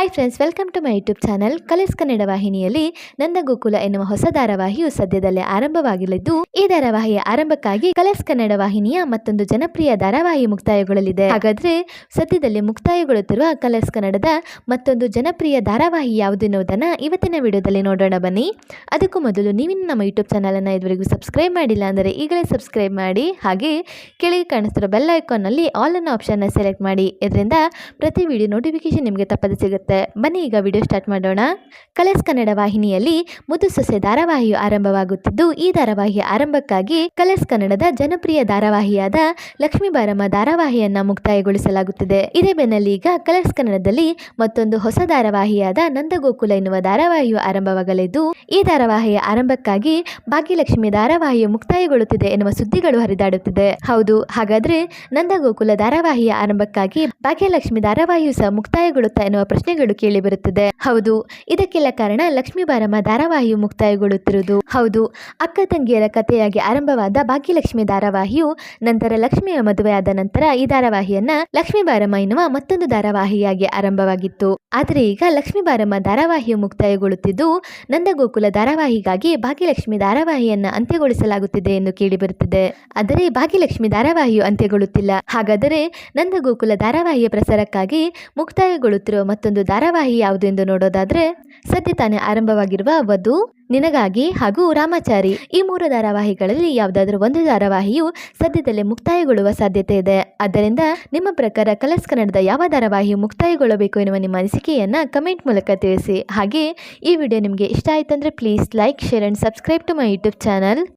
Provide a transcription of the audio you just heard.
Hi friends welcome to my YouTube channel Colors Kannada ವಾಹಿನಿಯಲ್ಲಿ ನಂದ ಗೋಕುಲ ಎನ್ನುವ ಹೊಸ ಧಾರಾವಾಹಿಯು ಸದ್ಯದಲ್ಲೇ ಆರಂಭವಾಗಲಿದ್ದು, ಈ ಧಾರಾವಾಹಿಯ ಆರಂಭಕ್ಕಾಗಿ ಕಲರ್ಸ್ ಕನ್ನಡ ವಾಹಿನಿಯ ಮತ್ತೊಂದು ಜನಪ್ರಿಯ ಧಾರಾವಾಹಿ ಮುಕ್ತಾಯಗೊಳ್ಳಲಿದೆ. ಹಾಗಾದ್ರೆ, ಸದ್ಯದಲ್ಲಿ ಮುಕ್ತಾಯಗೊಳ್ಳುತ್ತಿರುವ ಕಲರ್ಸ್ ಕನ್ನಡದ ಮತ್ತೊಂದು ಜನಪ್ರಿಯ ಧಾರಾವಾಹಿ ಯಾವುದು ಎನ್ನುವುದನ್ನು ಇವತ್ತಿನ ವಿಡಿಯೋದಲ್ಲಿ ನೋಡೋಣ ಬನ್ನಿ. ಅದಕ್ಕೂ ಮೊದಲು ನೀವಿನ್ನು ನಮ್ಮ ಯೂಟ್ಯೂಬ್ ಚಾನಲನ್ನು ಇದುವರೆಗೂ ಸಬ್ಸ್ಕ್ರೈಬ್ ಮಾಡಿಲ್ಲ ಅಂದರೆ ಈಗಲೇ ಸಬ್ಸ್ಕ್ರೈಬ್ ಮಾಡಿ. ಹಾಗೆ ಕೆಳಗೆ ಕಾಣಿಸ್ತಿರೋ ಬೆಲ್ ಐಕಾನ್ನಲ್ಲಿ ಆಲ್ ಅನ್ನೋ ಆಪ್ಷನ್ನ ಸೆಲೆಕ್ಟ್ ಮಾಡಿ. ಇದರಿಂದ ಪ್ರತಿ ವಿಡಿಯೋ ನೋಟಿಫಿಕೇಶನ್ ನಿಮಗೆ ತಪ್ಪದೆ ಸಿಗುತ್ತೆ. ಬನ್ನಿ ಈಗ ವಿಡಿಯೋ ಸ್ಟಾರ್ಟ್ ಮಾಡೋಣ. ಕಲರ್ಸ್ ಕನ್ನಡ ವಾಹಿನಿಯಲ್ಲಿ ಮುದ್ದು ಸೊಸೆ ಧಾರಾವಾಹಿಯು ಆರಂಭವಾಗುತ್ತಿದ್ದು, ಈ ಧಾರಾವಾಹಿಯ ಆರಂಭಕ್ಕಾಗಿ ಕಲರ್ಸ್ ಕನ್ನಡದ ಜನಪ್ರಿಯ ಧಾರಾವಾಹಿಯಾದ ಲಕ್ಷ್ಮೀ ಬಾರಮ್ಮ ಧಾರಾವಾಹಿಯನ್ನ ಮುಕ್ತಾಯಗೊಳಿಸಲಾಗುತ್ತಿದೆ. ಇದೇ ಬೆನ್ನಲ್ಲಿ ಈಗ ಕಲರ್ಸ್ ಕನ್ನಡದಲ್ಲಿ ಮತ್ತೊಂದು ಹೊಸ ಧಾರಾವಾಹಿಯಾದ ನಂದಗೋಕುಲ ಎನ್ನುವ ಧಾರಾವಾಹಿಯು ಆರಂಭವಾಗಲಿದ್ದು, ಈ ಧಾರಾವಾಹಿಯ ಆರಂಭಕ್ಕಾಗಿ ಭಾಗ್ಯಲಕ್ಷ್ಮಿ ಧಾರಾವಾಹಿಯು ಮುಕ್ತಾಯಗೊಳ್ಳುತ್ತಿದೆ ಎನ್ನುವ ಸುದ್ದಿಗಳು ಹರಿದಾಡುತ್ತಿದೆ. ಹೌದು, ಹಾಗಾದ್ರೆ ನಂದಗೋಕುಲ ಧಾರಾವಾಹಿಯ ಆರಂಭಕ್ಕಾಗಿ ಭಾಗ್ಯಲಕ್ಷ್ಮಿ ಧಾರಾವಾಹಿಯು ಸಹ ಮುಕ್ತಾಯಗೊಳ್ಳುತ್ತಾ ಎನ್ನುವ ಪ್ರಶ್ನೆಗಳು ಕೇಳಿ ಬರುತ್ತದೆ. ಹೌದು, ಇದಕ್ಕೆಲ್ಲ ಕಾರಣ ಲಕ್ಷ್ಮೀ ಬಾರಮ್ಮ ಧಾರಾವಾಹಿಯು ಮುಕ್ತಾಯಗೊಳ್ಳುತ್ತಿರುವುದು. ಹೌದು, ಅಕ್ಕ ತಂಗಿಯರ ಕಥೆಯಾಗಿ ಆರಂಭವಾದ ಭಾಗ್ಯಲಕ್ಷ್ಮಿ ಧಾರಾವಾಹಿಯು ನಂತರ ಲಕ್ಷ್ಮಿಯ ಮದುವೆಯಾದ ನಂತರ ಈ ಧಾರಾವಾಹಿಯನ್ನ ಲಕ್ಷ್ಮೀ ಬಾರಮ್ಮ ಎನ್ನುವ ಮತ್ತೊಂದು ಧಾರಾವಾಹಿಯಾಗಿ ಆರಂಭವಾಗಿತ್ತು. ಆದರೆ ಈಗ ಲಕ್ಷ್ಮೀ ಬಾರಮ್ಮ ಧಾರಾವಾಹಿಯು ಮುಕ್ತಾಯಗೊಳ್ಳುತ್ತಿದ್ದು, ನಂದಗೋಕುಲ ಧಾರಾವಾಹಿಗಾಗಿ ಭಾಗ್ಯಲಕ್ಷ್ಮಿ ಧಾರಾವಾಹಿಯನ್ನ ಅಂತ್ಯಗೊಳಿಸಲಾಗುತ್ತಿದೆ ಎಂದು ಕೇಳಿಬರುತ್ತಿದೆ ಆದರೆ ಭಾಗ್ಯಲಕ್ಷ್ಮಿ ಧಾರಾವಾಹಿಯು ಅಂತ್ಯಗೊಳ್ಳುತ್ತಿಲ್ಲ. ಹಾಗಾದರೆ ನಂದಗೋಕುಲ ಧಾರಾವಾಹಿಯ ಪ್ರಸಾರಕ್ಕಾಗಿ ಮುಕ್ತಾಯಗೊಳ್ಳುತ್ತಿರುವ ಮತ್ತೊಂದು ಧಾರಾವಾಹಿ ಯಾವುದು ಎಂದು ನೋಡೋದಾದ್ರೆ ಸದ್ಯ ತಾನೇ ಆರಂಭವಾಗಿರುವ ವಧು, ನಿನಗಾಗಿ ಹಾಗೂ ರಾಮಾಚಾರಿ. ಈ ಮೂರು ಧಾರಾವಾಹಿಗಳಲ್ಲಿ ಯಾವುದಾದ್ರೂ ಒಂದು ಧಾರಾವಾಹಿಯು ಸದ್ಯದಲ್ಲೇ ಮುಕ್ತಾಯಗೊಳ್ಳುವ ಸಾಧ್ಯತೆ ಇದೆ. ಆದ್ದರಿಂದ ನಿಮ್ಮ ಪ್ರಕಾರ ಕಲರ್ಸ್ ಕನ್ನಡದ ಯಾವ ಧಾರಾವಾಹಿಯು ಮುಕ್ತಾಯಗೊಳ್ಳಬೇಕು ಎನ್ನುವ ನಿಮ್ಮ ಅನಿಸಿಕೆಯನ್ನ ಕಮೆಂಟ್ ಮೂಲಕ ತಿಳಿಸಿ. ಹಾಗೆ ಈ ವಿಡಿಯೋ ನಿಮಗೆ ಇಷ್ಟ ಆಯ್ತಂದ್ರೆ please like, share and subscribe to my YouTube channel.